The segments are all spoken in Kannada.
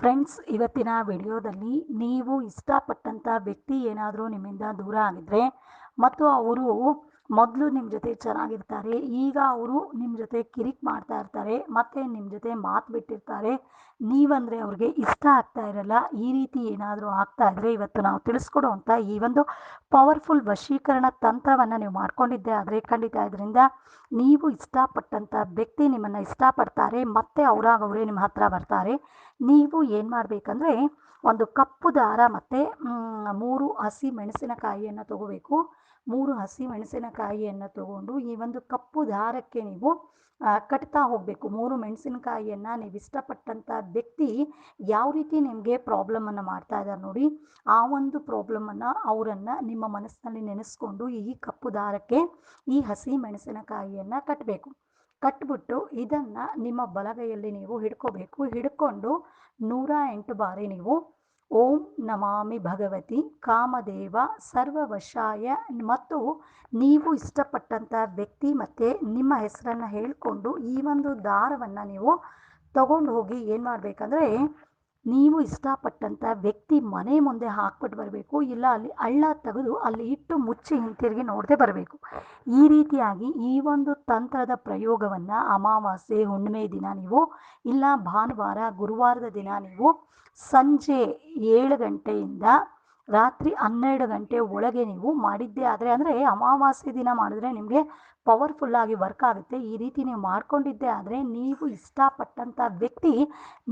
ಫ್ರೆಂಡ್ಸ್ ಇವತ್ತಿನ ವಿಡಿಯೋದಲ್ಲಿ ನೀವು ಇಷ್ಟಪಟ್ಟಂಥ ವ್ಯಕ್ತಿ ಏನಾದರೂ ನಿಮ್ಮಿಂದ ದೂರ ಆಗಿದ್ದರೆ ಮತ್ತು ಅವರು ಮೊದಲು ನಿಮ್ಮ ಜೊತೆ ಚೆನ್ನಾಗಿರ್ತಾರೆ, ಈಗ ಅವರು ನಿಮ್ಮ ಜೊತೆ ಕಿರಿಕ್ ಮಾಡ್ತಾ ಇರ್ತಾರೆ, ಮತ್ತು ನಿಮ್ಮ ಜೊತೆ ಮಾತು ಬಿಟ್ಟಿರ್ತಾರೆ. ನೀವಂದರೆ ಅವ್ರಿಗೆ ಇಷ್ಟ ಆಗ್ತಾ ಇರಲ್ಲ, ಈ ರೀತಿ ಏನಾದರೂ ಆಗ್ತಾ ಇದ್ದರೆ ಇವತ್ತು ನಾವು ತಿಳಿಸ್ಕೊಡುವಂಥ ಈ ಒಂದು ಪವರ್ಫುಲ್ ವಶೀಕರಣ ತಂತ್ರವನ್ನು ನೀವು ಮಾಡ್ಕೊಂಡಿದ್ದೆ. ಆದರೆ ಖಂಡಿತ ಇದರಿಂದ ನೀವು ಇಷ್ಟಪಟ್ಟಂಥ ವ್ಯಕ್ತಿ ನಿಮ್ಮನ್ನು ಇಷ್ಟಪಡ್ತಾರೆ, ಮತ್ತು ಅವರಾಗ ಅವರೇ ನಿಮ್ಮ ಹತ್ರ ಬರ್ತಾರೆ. ನೀವು ಏನು ಮಾಡಬೇಕಂದ್ರೆ ಒಂದು ಕಪ್ಪು ದಾರ ಮತ್ತು ಮೂರು ಹಸಿ ಮೆಣಸಿನಕಾಯಿಯನ್ನು ತಗೋಬೇಕು. ಮೂರು ಹಸಿ ಮೆಣಸಿನಕಾಯಿಯನ್ನು ತಗೊಂಡು ಈ ಒಂದು ಕಪ್ಪು ದಾರಕ್ಕೆ ನೀವು ಕಟ್ತಾ ಹೋಗಬೇಕು. ಮೂರು ಮೆಣಸಿನಕಾಯಿಯನ್ನು ನೀವು ಇಷ್ಟಪಟ್ಟಂಥ ವ್ಯಕ್ತಿ ಯಾವ ರೀತಿ ನಿಮಗೆ ಪ್ರಾಬ್ಲಮನ್ನು ಮಾಡ್ತಾ ಇದ್ದಾರೆ ನೋಡಿ, ಆ ಒಂದು ಪ್ರಾಬ್ಲಮನ್ನು ಅವರನ್ನು ನಿಮ್ಮ ಮನಸ್ಸಿನಲ್ಲಿ ನೆನೆಸ್ಕೊಂಡು ಈ ಕಪ್ಪು ದಾರಕ್ಕೆ ಈ ಹಸಿ ಮೆಣಸಿನಕಾಯಿಯನ್ನು ಕಟ್ಟಬೇಕು ಕಟ್ಬಿಟ್ಟು ಇದನ್ನು ನಿಮ್ಮ ಬಲಗೈಯಲ್ಲಿ ನೀವು ಹಿಡ್ಕೋಬೇಕು. ಹಿಡ್ಕೊಂಡು ನೂರ ಎಂಟು ಬಾರಿ ನೀವು ಓಂ ನಮಾಮಿ ಭಗವತಿ ಕಾಮದೇವ ಸರ್ವವಶಾಯ. ಮತ್ತು ನೀವು ಇಷ್ಟಪಟ್ಟಂಥ ವ್ಯಕ್ತಿ ಮತ್ತು ನಿಮ್ಮ ಹೆಸರನ್ನು ಹೇಳಿಕೊಂಡು ಈ ಒಂದು ದಾರವನ್ನು ನೀವು ತಗೊಂಡು ಹೋಗಿ ಏನು ಮಾಡಬೇಕಂದ್ರೆ ನೀವು ಇಷ್ಟಪಟ್ಟಂಥ ವ್ಯಕ್ತಿ ಮನೆ ಮುಂದೆ ಹಾಕ್ಬಿಟ್ಟು ಬರಬೇಕು, ಇಲ್ಲ ಅಲ್ಲಿ ಹಳ್ಳ ತೆಗೆದು ಅಲ್ಲಿ ಇಟ್ಟು ಮುಚ್ಚಿ ಹಿಂತಿರುಗಿ ನೋಡದೆ ಬರಬೇಕು. ಈ ರೀತಿಯಾಗಿ ಈ ಒಂದು ತಂತ್ರದ ಪ್ರಯೋಗವನ್ನು ಅಮಾವಾಸ್ಯೆ, ಹುಣ್ಣಿಮೆ ದಿನ ನೀವು, ಇಲ್ಲ ಭಾನುವಾರ, ಗುರುವಾರದ ದಿನ ನೀವು ಸಂಜೆ ಏಳು ಗಂಟೆಯಿಂದ ರಾತ್ರಿ ಹನ್ನೆರಡು ಗಂಟೆ ಒಳಗೆ ನೀವು ಮಾಡಿದ್ದೇ ಆದರೆ, ಅಂದರೆ ಅಮಾವಾಸ್ಯೆ ದಿನ ಮಾಡಿದ್ರೆ ನಿಮಗೆ ಪವರ್ಫುಲ್ಲಾಗಿ ವರ್ಕ್ ಆಗುತ್ತೆ. ಈ ರೀತಿ ನೀವು ಮಾಡ್ಕೊಂಡಿದ್ದೆ ಆದರೆ ನೀವು ಇಷ್ಟಪಟ್ಟಂಥ ವ್ಯಕ್ತಿ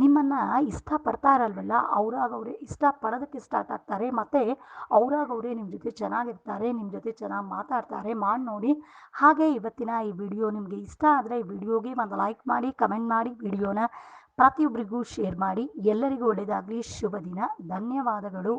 ನಿಮ್ಮನ್ನು ಇಷ್ಟಪಡ್ತಾ ಇರಲ್ವಲ್ಲ? ಅವರಾಗ ಅವರೇ ಇಷ್ಟಪಡೋದಕ್ಕೆ ಸ್ಟಾರ್ಟ್ ಆಗ್ತಾರೆ, ಮತ್ತು ಅವರಾಗ ಅವರೇ ನಿಮ್ಮ ಜೊತೆ ಚೆನ್ನಾಗಿರ್ತಾರೆ ನಿಮ್ಮ ಜೊತೆ ಚೆನ್ನಾಗಿ ಮಾತಾಡ್ತಾರೆ, ಮಾಡಿ ನೋಡಿ. ಹಾಗೆ ಇವತ್ತಿನ ಈ ವಿಡಿಯೋ ನಿಮಗೆ ಇಷ್ಟ ಆದರೆ ಈ ವಿಡಿಯೋಗೆ ಒಂದು ಲೈಕ್ ಮಾಡಿ ಕಮೆಂಟ್ ಮಾಡಿ ವಿಡಿಯೋನ ಪ್ರತಿಯೊಬ್ಬರಿಗೂ ಶೇರ್ ಮಾಡಿ. ಎಲ್ಲರಿಗೂ ಒಳ್ಳೆಯದಾಗಲಿ ಶುಭ ದಿನ. ಧನ್ಯವಾದಗಳು.